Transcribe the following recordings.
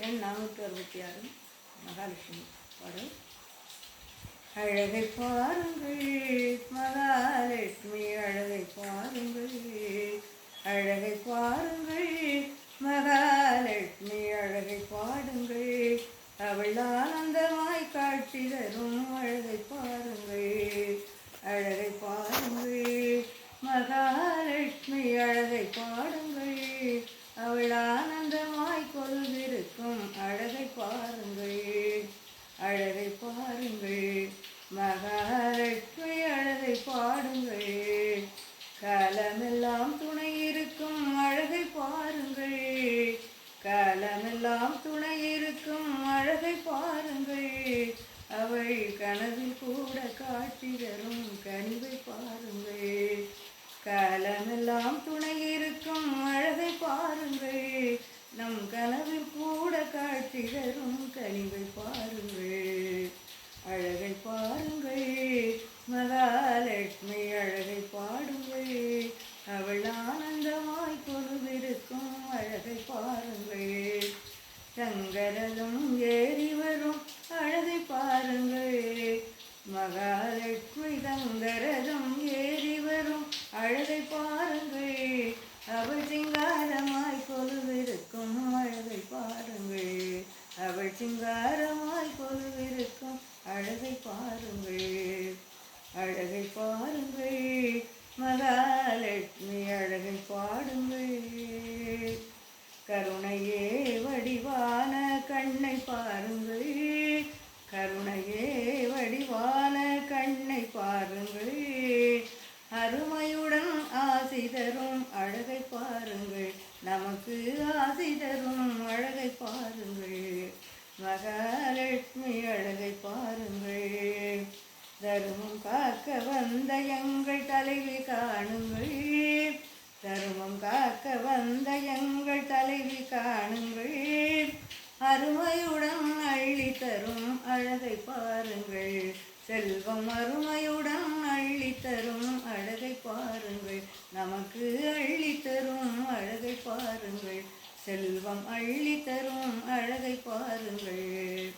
எண் நானூற்றி அறுபத்தி ஆறு மகாலட்சுமி பாடல். அழகை பாருங்கள் மகாலட்சுமி அழகை பாருங்கள் அழகை பாருங்கள் மகாலட்சுமி அழகை பாடுங்கள். அவள் ஆனந்தமாய் காட்சி தரும் அழகை பாருங்கள் அழகை பாருங்கள் மகாலட்சுமி அழகை பாடுங்கள் அவள் ஆனந்தமாய் கொள்விருக்கும் அழகை பாருங்கள் அழகை பாருங்கள் மகாலட்சுமி அழகை பாடுங்கள் காலமெல்லாம் துணை இருக்கும் அழகை பாருங்கள் எல்லாம் துணை இருக்கும். அழகை பாருங்கள். அவள் கனவில் கூட காட்சி தரும். கனிவை பாருங்கள். காலமெல்லாம் துணை இருக்கும். அழகை பாருங்கள். நம் கனவில் கூட காட்சி தரும். கனிவை பாருங்கள். அழகை பாருங்கள். மகாலட்சுமி அழகை பாடுங்கள் அவள் ஆனந்தமாய் பொழுதிருக்கும் அழகை பாருங்கள் சங்கரதும் ஏறி வரும். அழகை பாருங்கள். மகாலட்சுமி தங்கரதம் ஏறி வரும். அழகை பாருங்கள். அவள் சிங்காரமாய் கொலுவிருக்கும் அழகை பாருங்கள். அவள் சிங்காரமாய் கொலுவிருக்கும் அழகை பாருங்கள். அழகை பாருங்கள். மகாலட்சுமி அழகை பாடுங்கள். கருணையே வடிவான கண்ணை பாருங்கள் கருணையே வடிவான கண்ணை பாருங்கள். அருமையுடன் ஆசி தரும் அழகை பாருங்கள் நமக்கு ஆசி தரும் அழகை பாருங்கள். மகாலட்சுமி அழகை பாருங்கள். தருமம் காக்க வந்த எங்கள் தலைவி காணுங்கள். தருமம் காக்க வந்த எங்கள் தலைவி காணுங்கள். அருமையுடன் அள்ளி தரும் அழகை பாருங்கள். செல்வம் அருமையுடன் அள்ளி தரும் அழகை பாருங்கள். நமக்கு அள்ளி தரும் அழகை பாருங்கள். செல்வம் அள்ளி தரும் அழகை பாருங்கள்.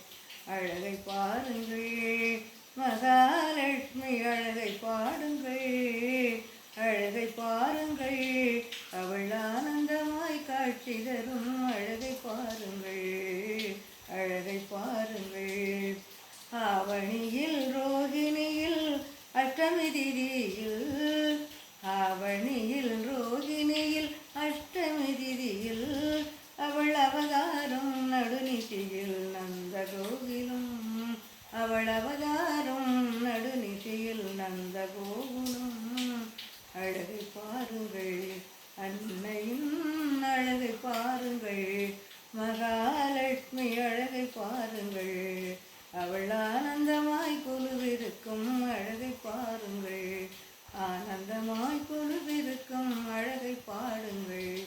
அழகை பாருங்கள். மகாலட்சுமி அழகை பாடுங்கள். அழகை பாருங்கள். அவள் ஆனந்தமாய் காட்சி தரும் அழகை பாருங்கள். அவளவதாரும் நடுநிசையில் நந்த கோகுலும் அழகு பாருங்கள் அன்னையின் அழகு பாருங்கள் மகாலட்சுமி அழகை பாருங்கள். அவள் ஆனந்தமாய் பொழுதிருக்கும் அழகை பாருங்கள். ஆனந்தமாய் பொழுதிருக்கும் அழகை பாடுங்கள்.